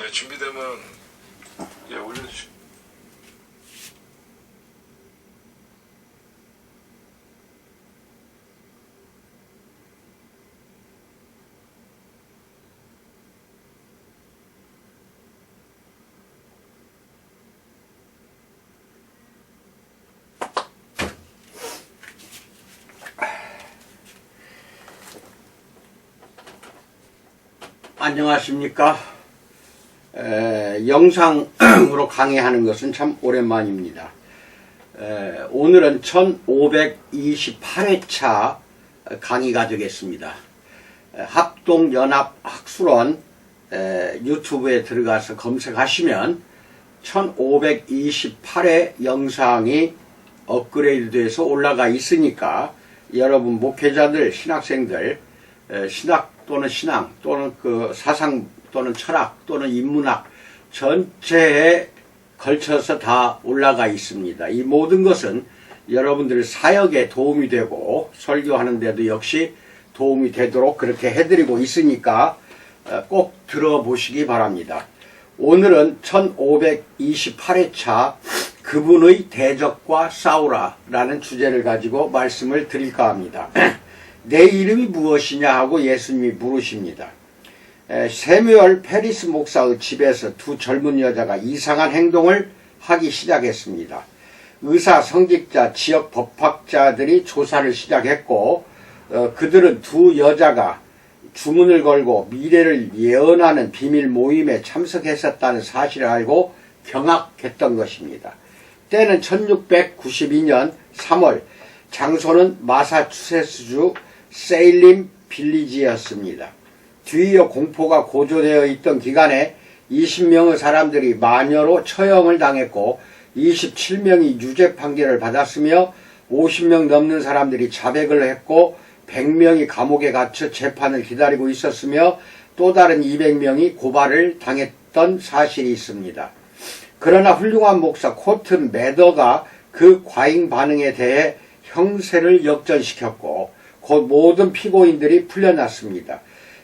네, 준비되면 예 올려주시. 안녕하십니까. 에, 영상으로 강의하는 것은 참 오랜만입니다. 에, 오늘은 1528회차 강의가 되겠습니다. 에, 합동연합학술원 에, 유튜브에 들어가서 검색하시면 1528회 영상이 업그레이드 돼서 올라가 있으니까 여러분 목회자들, 신학생들, 에, 신학 또는 신앙 또는 그 사상 또는 철학 또는 인문학 전체에 걸쳐서 다 올라가 있습니다. 이 모든 것은 여러분들의 사역에 도움이 되고 설교하는 데도 역시 도움이 되도록 그렇게 해드리고 있으니까 어, 꼭 들어보시기 바랍니다. 오늘은 1528회차 그분의 대적과 싸우라 라는 주제를 가지고 말씀을 드릴까 합니다. 내 이름이 무엇이냐 하고 예수님이 물으십니다. 에, 세뮤얼 페리스 목사의 집에서 두 젊은 여자가 이상한 행동을 하기 시작했습니다. 의사, 성직자, 지역 법학자들이 조사를 시작했고 어, 그들은 두 여자가 주문을 걸고 미래를 예언하는 비밀 모임에 참석했었다는 사실을 알고 경악했던 것입니다. 때는 1692년 3월 장소는 마사추세츠주 세일림 빌리지였습니다. 뒤이어 공포가 고조되어 있던 기간에 20명의 사람들이 마녀로 처형을 당했고 27명이 유죄 판결을 받았으며 50명 넘는 사람들이 자백을 했고 100명이 감옥에 갇혀 재판을 기다리고 있었으며 또 다른 200명이 고발을 당했던 사실이 있습니다. 그러나 훌륭한 목사 코튼 매더가 그 과잉 반응에 대해 형세를 역전시켰고 곧 모든 피고인들이 풀려났습니다.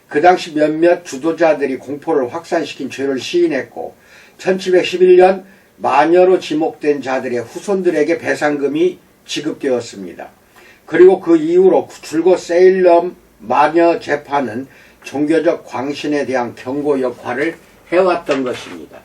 그 당시 몇몇 주도자들이 공포를 확산시킨 죄를 시인했고 1711년 마녀로 지목된 자들의 후손들에게 배상금이 지급되었습니다. 그리고 그 이후로 줄곧 세일럼 마녀 재판은 종교적 광신에 대한 경고 역할을 해왔던 것입니다.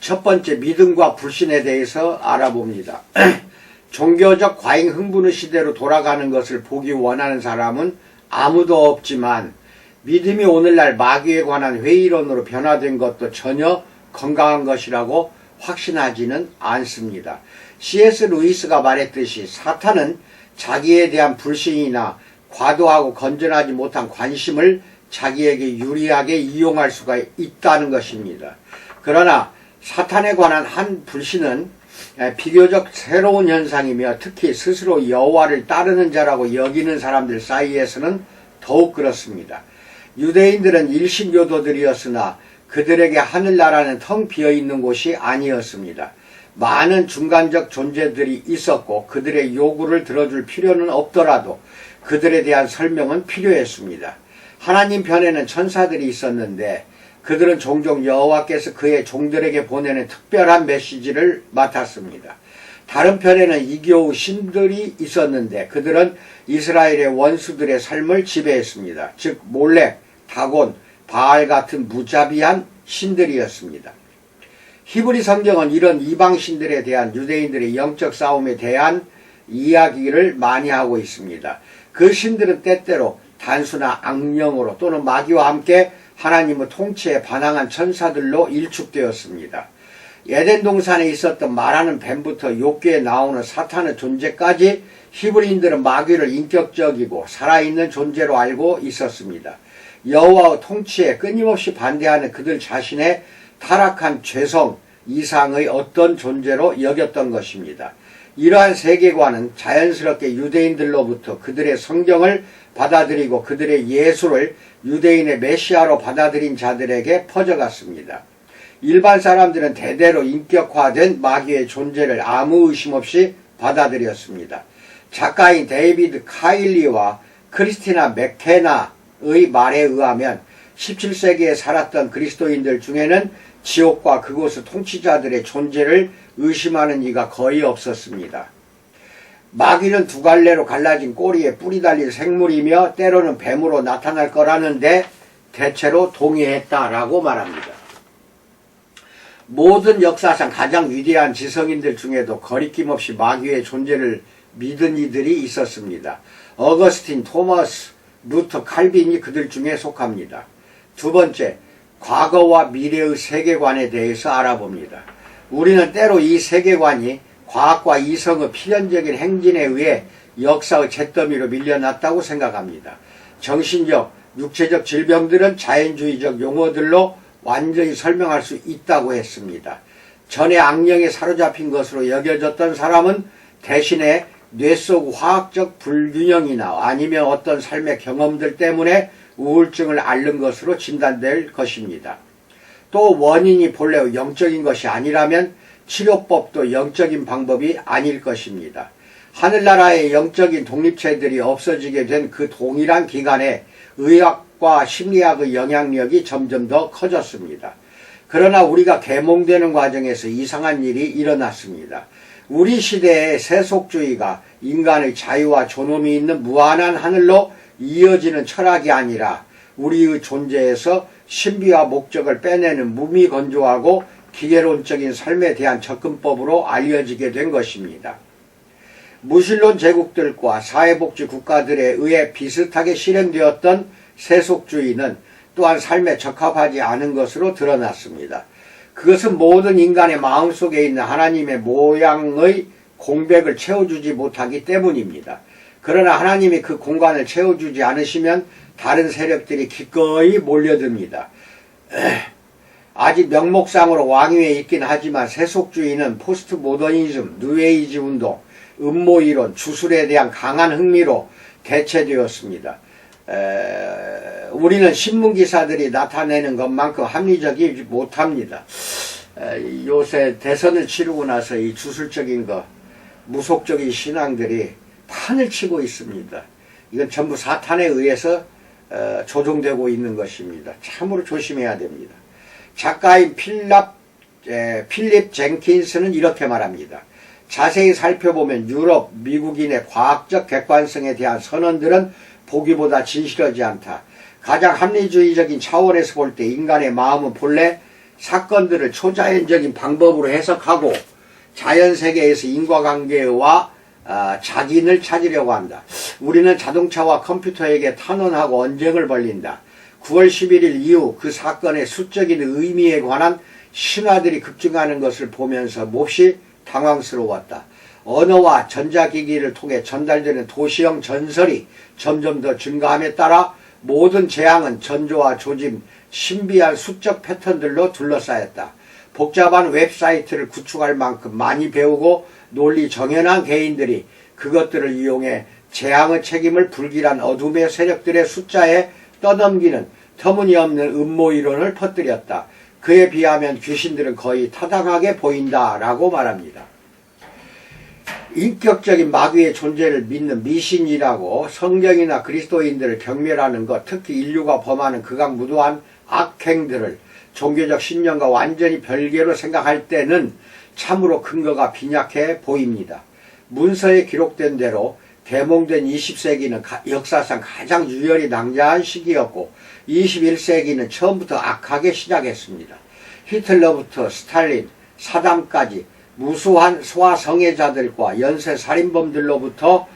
첫 번째 믿음과 불신에 대해서 알아봅니다. 종교적 과잉 흥분의 시대로 돌아가는 것을 보기 원하는 사람은 아무도 없지만 믿음이 오늘날 마귀에 관한 회의론으로 변화된 것도 전혀 건강한 것이라고 확신하지는 않습니다. C.S. 루이스가 말했듯이 사탄은 자기에 대한 불신이나 과도하고 건전하지 못한 관심을 자기에게 유리하게 이용할 수가 있다는 것입니다. 그러나 사탄에 관한 한 불신은 비교적 새로운 현상이며 특히 스스로 여호와를 따르는 자라고 여기는 사람들 사이에서는 더욱 그렇습니다. 유대인들은 일신교도들이었으나 그들에게 하늘나라는 텅 비어 있는 곳이 아니었습니다. 많은 중간적 존재들이 있었고 그들의 요구를 들어줄 필요는 없더라도 그들에 대한 설명은 필요했습니다. 하나님 편에는 천사들이 있었는데 그들은 종종 여호와께서 그의 종들에게 보내는 특별한 메시지를 맡았습니다. 다른 편에는 이교우 신들이 있었는데 그들은 이스라엘의 원수들의 삶을 지배했습니다. 즉 몰렉, 다곤, 바알 같은 무자비한 신들이었습니다. 히브리 성경은 이런 이방 신들에 대한 유대인들의 영적 싸움에 대한 이야기를 많이 하고 있습니다. 그 신들은 때때로 단순한 악령으로 또는 마귀와 함께 하나님의 통치에 반항한 천사들로 일축되었습니다. 에덴 동산에 있었던 말하는 뱀부터 욥기에 나오는 사탄의 존재까지 히브리인들은 마귀를 인격적이고 살아있는 존재로 알고 있었습니다. 여호와의 통치에 끊임없이 반대하는 그들 자신의 타락한 죄성 이상의 어떤 존재로 여겼던 것입니다. 이러한 세계관은 자연스럽게 유대인들로부터 그들의 성경을 받아들이고 그들의 예수를 유대인의 메시아로 받아들인 자들에게 퍼져갔습니다. 일반 사람들은 대대로 인격화된 마귀의 존재를 아무 의심 없이 받아들였습니다. 작가인 데이비드 카일리와 크리스티나 맥케나의 말에 의하면 17세기에 살았던 그리스도인들 중에는 지옥과 그곳의 통치자들의 존재를 의심하는 이가 거의 없었습니다. 마귀는 두 갈래로 갈라진 꼬리에 뿔이 달린 생물이며 때로는 뱀으로 나타날 거라는데 대체로 동의했다라고 말합니다. 모든 역사상 가장 위대한 지성인들 중에도 거리낌 없이 마귀의 존재를 믿은 이들이 있었습니다. 어거스틴, 토머스, 루터, 칼빈이 그들 중에 속합니다. 두 번째, 과거와 미래의 세계관에 대해서 알아봅니다. 우리는 때로 이 세계관이 과학과 이성의 필연적인 행진에 의해 역사의 잿더미로 밀려났다고 생각합니다. 정신적, 육체적 질병들은 자연주의적 용어들로 완전히 설명할 수 있다고 했습니다. 전에 악령에 사로잡힌 것으로 여겨졌던 사람은 대신에 뇌 속 화학적 불균형이나 아니면 어떤 삶의 경험들 때문에 우울증을 앓는 것으로 진단될 것입니다. 또 원인이 본래 영적인 것이 아니라면 치료법도 영적인 방법이 아닐 것입니다. 하늘나라의 영적인 독립체들이 없어지게 된 그 동일한 기간에 의학과 심리학의 영향력이 점점 더 커졌습니다. 그러나 우리가 계몽되는 과정에서 이상한 일이 일어났습니다. 우리 시대의 세속주의가 인간의 자유와 존엄이 있는 무한한 하늘로 이어지는 철학이 아니라 우리의 존재에서 신비와 목적을 빼내는 무미건조하고 기계론적인 삶에 대한 접근법으로 알려지게 된 것입니다. 무신론 제국들과 사회복지 국가들에 의해 비슷하게 실행되었던 세속주의는 또한 삶에 적합하지 않은 것으로 드러났습니다. 그것은 모든 인간의 마음속에 있는 하나님의 모양의 공백을 채워주지 못하기 때문입니다. 그러나 하나님이 그 공간을 채워주지 않으시면 다른 세력들이 기꺼이 몰려듭니다. 아직 명목상으로 왕위에 있긴 하지만 세속주의는 포스트 모더니즘, 뉴에이지 운동, 음모이론, 주술에 대한 강한 흥미로 대체되었습니다. 에, 우리는 신문기사들이 나타내는 것만큼 합리적이지 못합니다. 에, 요새 대선을 치르고 나서 이 주술적인 것, 무속적인 신앙들이 판을 치고 있습니다. 이건 전부 사탄에 의해서 어, 조종되고 있는 것입니다. 참으로 조심해야 됩니다. 작가인 필랍, 에, 필립 젠킨스는 이렇게 말합니다. 자세히 살펴보면 유럽, 미국인의 과학적 객관성에 대한 선언들은 보기보다 진실하지 않다. 가장 합리주의적인 차원에서 볼 때 인간의 마음은 본래 사건들을 초자연적인 방법으로 해석하고 자연세계에서 인과관계와 아, 자기인을 찾으려고 한다. 우리는 자동차와 컴퓨터에게 탄원하고 언쟁을 벌린다. 9월 11일 이후 그 사건의 수적인 의미에 관한 신화들이 급증하는 것을 보면서 몹시 당황스러웠다. 언어와 전자기기를 통해 전달되는 도시형 전설이 점점 더 증가함에 따라 모든 재앙은 전조와 조짐, 신비한 수적 패턴들로 둘러싸였다. 복잡한 웹사이트를 구축할 만큼 많이 배우고 논리 정연한 개인들이 그것들을 이용해 재앙의 책임을 불길한 어둠의 세력들의 숫자에 떠넘기는 터무니없는 음모 이론을 퍼뜨렸다. 그에 비하면 귀신들은 거의 타당하게 보인다라고 말합니다. 인격적인 마귀의 존재를 믿는 미신이라고 성경이나 그리스도인들을 경멸하는 것, 특히 인류가 범하는 극악무도한 악행들을 종교적 신념과 완전히 별개로 생각할 때는 참으로 근거가 빈약해 보입니다. 문서에 기록된 대로 개몽된 20세기는 역사상 가장 유혈이 낭자한 시기였고 21세기는 처음부터 악하게 시작했습니다. 히틀러부터 스탈린, 사담까지 무수한 소아성애자들과 연쇄 살인범들로부터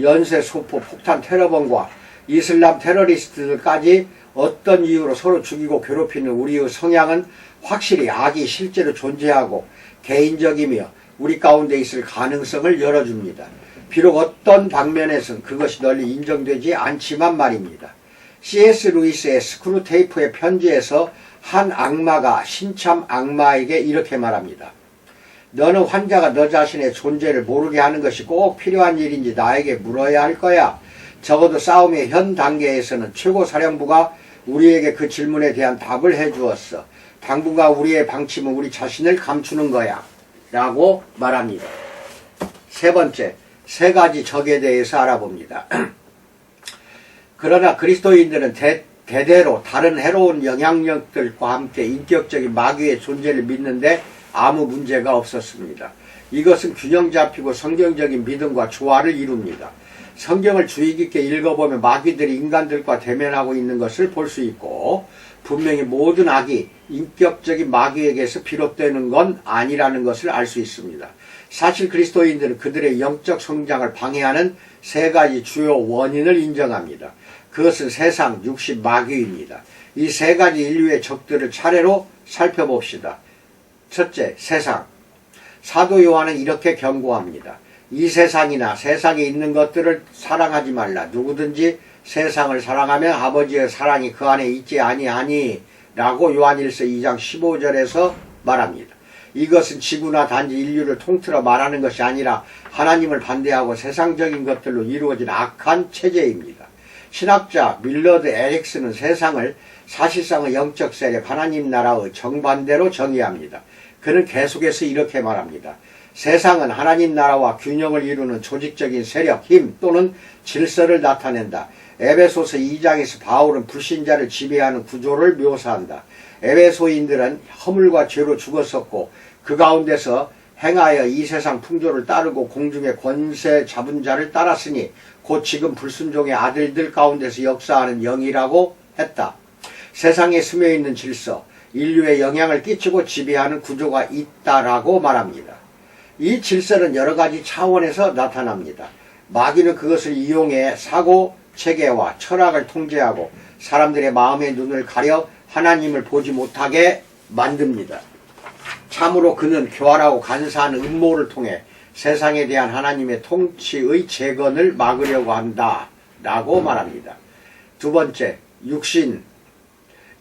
연쇄 소포 폭탄 테러범과 이슬람 테러리스트들까지 어떤 이유로 서로 죽이고 괴롭히는 우리의 성향은 확실히 악이 실제로 존재하고 개인적이며 우리 가운데 있을 가능성을 열어줍니다. 비록 어떤 방면에선 그것이 널리 인정되지 않지만 말입니다. C.S. 루이스의 스크루테이프의 편지에서 한 악마가 신참 악마에게 이렇게 말합니다. 너는 환자가 너 자신의 존재를 모르게 하는 것이 꼭 필요한 일인지 나에게 물어야 할 거야. 적어도 싸움의 현 단계에서는 최고 사령부가 우리에게 그 질문에 대한 답을 해 주었어. 당분간 우리의 방침은 우리 자신을 감추는 거야. 라고 말합니다. 세 번째, 세 가지 적에 대해서 알아봅니다. 그러나 그리스도인들은 대, 대대로 다른 해로운 영향력들과 함께 인격적인 마귀의 존재를 믿는데 아무 문제가 없었습니다. 이것은 균형 잡히고 성경적인 믿음과 조화를 이룹니다. 성경을 주의 깊게 읽어보면 마귀들이 인간들과 대면하고 있는 것을 볼 수 있고 분명히 모든 악이 인격적인 마귀에게서 비롯되는 건 아니라는 것을 알 수 있습니다. 사실 그리스도인들은 그들의 영적 성장을 방해하는 세 가지 주요 원인을 인정합니다. 그것은 세상, 육신, 마귀입니다. 이 세 가지 인류의 적들을 차례로 살펴봅시다. 첫째, 세상. 사도 요한은 이렇게 경고합니다. 이 세상이나 세상에 있는 것들을 사랑하지 말라. 누구든지 세상을 사랑하면 아버지의 사랑이 그 안에 있지 아니하니 라고 요한일서 2장 15절에서 말합니다. 이것은 지구나 단지 인류를 통틀어 말하는 것이 아니라 하나님을 반대하고 세상적인 것들로 이루어진 악한 체제입니다. 신학자 밀러드 에릭스는 세상을 사실상의 영적 세력 하나님 나라의 정반대로 정의합니다. 그는 계속해서 이렇게 말합니다. 세상은 하나님 나라와 균형을 이루는 조직적인 세력, 힘 또는 질서를 나타낸다. 에베소서 2장에서 바울은 불신자를 지배하는 구조를 묘사한다. 에베소인들은 허물과 죄로 죽었었고 그 가운데서 행하여 이 세상 풍조를 따르고 공중의 권세 잡은 자를 따랐으니 곧 지금 불순종의 아들들 가운데서 역사하는 영이라고 했다. 세상에 스며 있는 질서, 인류에 영향을 끼치고 지배하는 구조가 있다라고 말합니다. 이 질서는 여러 가지 차원에서 나타납니다. 마귀는 그것을 이용해 사고 체계와 철학을 통제하고 사람들의 마음의 눈을 가려 하나님을 보지 못하게 만듭니다. 참으로 그는 교활하고 간사한 음모를 통해 세상에 대한 하나님의 통치의 재건을 막으려고 한다. 라고 말합니다. 두 번째, 육신.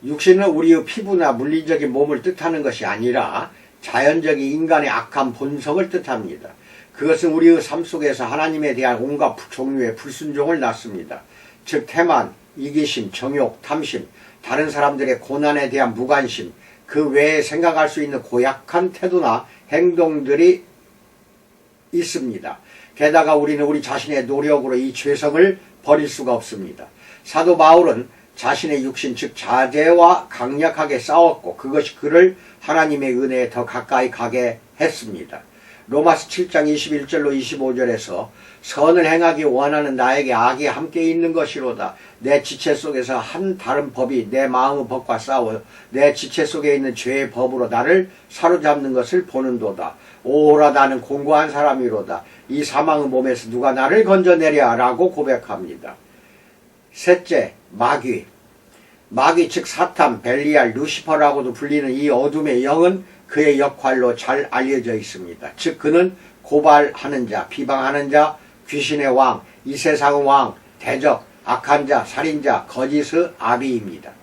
육신은 우리의 피부나 물리적인 몸을 뜻하는 것이 아니라 자연적인 인간의 악한 본성을 뜻합니다. 그것은 우리의 삶 속에서 하나님에 대한 온갖 종류의 불순종을 낳습니다. 즉, 태만, 이기심, 정욕, 탐심, 다른 사람들의 고난에 대한 무관심, 그 외에 생각할 수 있는 고약한 태도나 행동들이 있습니다. 게다가 우리는 우리 자신의 노력으로 이 죄성을 버릴 수가 없습니다. 사도 바울은 자신의 육신 즉 자제와 강력하게 싸웠고 그것이 그를 하나님의 은혜에 더 가까이 가게 했습니다. 로마스 7장 21절로 25절에서 선을 행하기 원하는 나에게 악이 함께 있는 것이로다. 내 지체 속에서 한 다른 법이 내 마음의 법과 싸워 내 지체 속에 있는 죄의 법으로 나를 사로잡는 것을 보는도다. 오라 나는 공고한 사람이로다. 이 사망의 몸에서 누가 나를 건져내랴 라고 고백합니다. 셋째, 마귀. 마귀 즉 사탄, 벨리알, 루시퍼라고도 불리는 이 어둠의 영은 그의 역할로 잘 알려져 있습니다. 즉 그는 고발하는 자, 비방하는 자, 귀신의 왕, 이 세상의 왕, 대적, 악한 자, 살인자, 거짓의 아비입니다.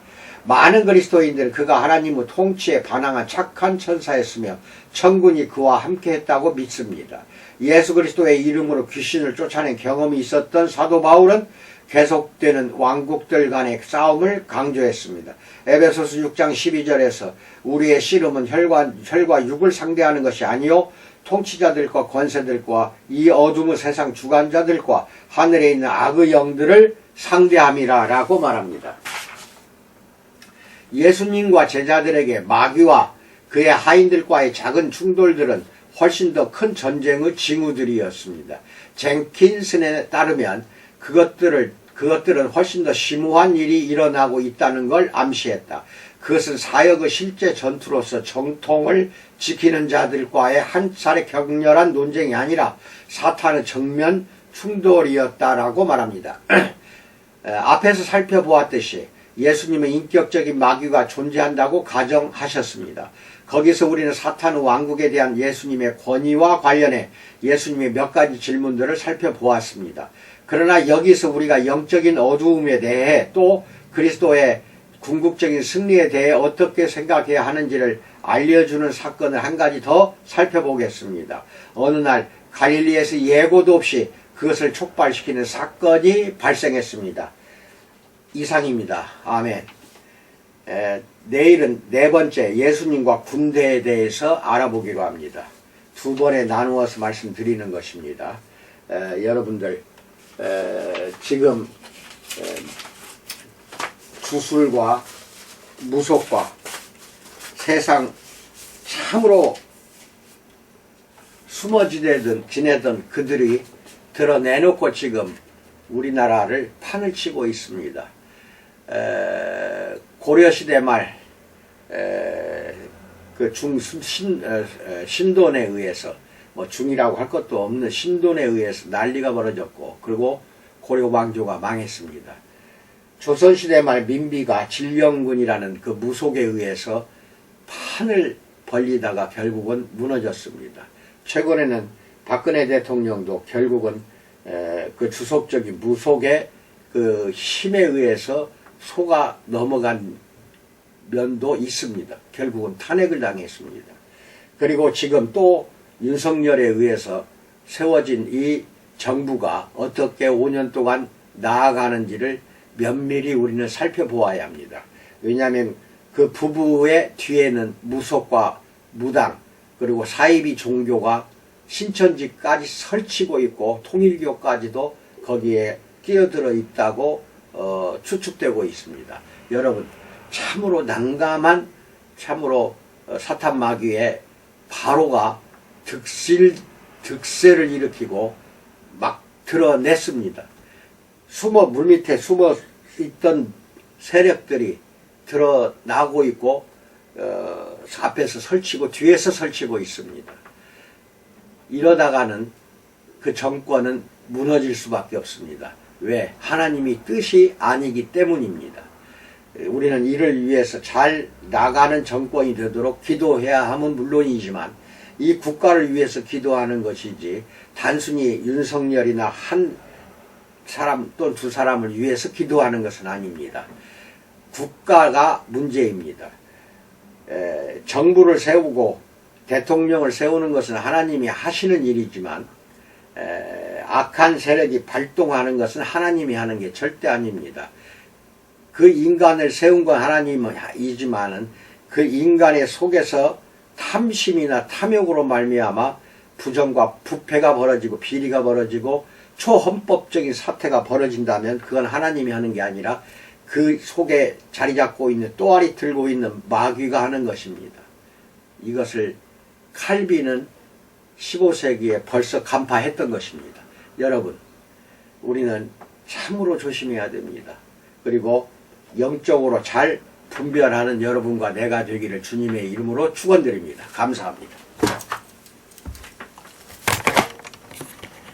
많은 그리스도인들은 그가 하나님의 통치에 반항한 착한 천사였으며 천군이 그와 함께했다고 믿습니다. 예수 그리스도의 이름으로 귀신을 쫓아낸 경험이 있었던 사도 바울은 계속되는 왕국들 간의 싸움을 강조했습니다. 에베소스 6장 12절에서 우리의 씨름은 혈과, 혈과 육을 상대하는 것이 아니요 통치자들과 권세들과 이 어둠의 세상 주관자들과 하늘에 있는 악의 영들을 상대함이라 라고 말합니다. 예수님과 제자들에게 마귀와 그의 하인들과의 작은 충돌들은 훨씬 더 큰 전쟁의 징후들이었습니다. 젠킨슨에 따르면 그것들을 그것들은 훨씬 더 심오한 일이 일어나고 있다는 걸 암시했다. 그것은 사역의 실제 전투로서 정통을 지키는 자들과의 한 차례 격렬한 논쟁이 아니라 사탄의 정면 충돌이었다라고 말합니다. 앞에서 살펴보았듯이 예수님의 인격적인 마귀가 존재한다고 가정하셨습니다. 거기서 우리는 사탄의 왕국에 대한 예수님의 권위와 관련해 예수님의 몇 가지 질문들을 살펴보았습니다. 그러나 여기서 우리가 영적인 어두움에 대해 또 그리스도의 궁극적인 승리에 대해 어떻게 생각해야 하는지를 알려주는 사건을 한 가지 더 살펴보겠습니다. 어느 날 갈릴리에서 예고도 없이 그것을 촉발시키는 사건이 발생했습니다. 이상입니다. 아멘. 에, 내일은 네 번째 예수님과 군대에 대해서 알아보기로 합니다. 두 번에 나누어서 말씀드리는 것입니다. 에, 여러분들 에, 지금 에, 주술과 무속과 세상 참으로 숨어 지내던, 지내던 그들이 드러내놓고 지금 우리나라를 판을 치고 있습니다. 에, 고려시대 말, 에, 그 중, 신, 에, 에, 신돈에 의해서, 뭐 중이라고 할 것도 없는 신돈에 의해서 난리가 벌어졌고, 그리고 고려 왕조가 망했습니다. 조선시대 말 민비가 질령군이라는 그 무속에 의해서 판을 벌리다가 결국은 무너졌습니다. 최근에는 박근혜 대통령도 결국은 에, 그 주속적인 무속의 그 힘에 의해서 속아 넘어간 면도 있습니다. 결국은 탄핵을 당했습니다. 그리고 지금 또 윤석열에 의해서 세워진 이 정부가 어떻게 5년 동안 나아가는지를 면밀히 우리는 살펴보아야 합니다. 왜냐하면 그 부부의 뒤에는 무속과 무당 그리고 사이비 종교가 신천지까지 설치고 있고 통일교까지도 거기에 끼어들어 있다고 어, 추측되고 있습니다. 여러분 참으로 난감한 참으로 어, 사탄 마귀의 바로가 득실 득세를 일으키고 막 드러냈습니다. 숨어 물밑에 숨어 있던 세력들이 드러나고 있고 어, 앞에서 설치고 뒤에서 설치고 있습니다. 이러다가는 그 정권은 무너질 수밖에 없습니다. 왜? 하나님이 뜻이 아니기 때문입니다. 우리는 이를 위해서 잘 나가는 정권이 되도록 기도해야 함은 물론이지만 이 국가를 위해서 기도하는 것이지 단순히 윤석열이나 한 사람 또는 두 사람을 위해서 기도하는 것은 아닙니다. 국가가 문제입니다. 에, 정부를 세우고 대통령을 세우는 것은 하나님이 하시는 일이지만 에, 악한 세력이 발동하는 것은 하나님이 하는 게 절대 아닙니다. 그 인간을 세운 건 하나님이지만은 그 인간의 속에서 탐심이나 탐욕으로 말미암아 부정과 부패가 벌어지고 비리가 벌어지고 초헌법적인 사태가 벌어진다면 그건 하나님이 하는 게 아니라 그 속에 자리 잡고 있는 또아리 들고 있는 마귀가 하는 것입니다. 이것을 칼빈은 15세기에 벌써 간파했던 것입니다. 여러분, 우리는 참으로 조심해야 됩니다. 그리고 영적으로 잘 분별하는 여러분과 내가 되기를 주님의 이름으로 축원드립니다. 감사합니다.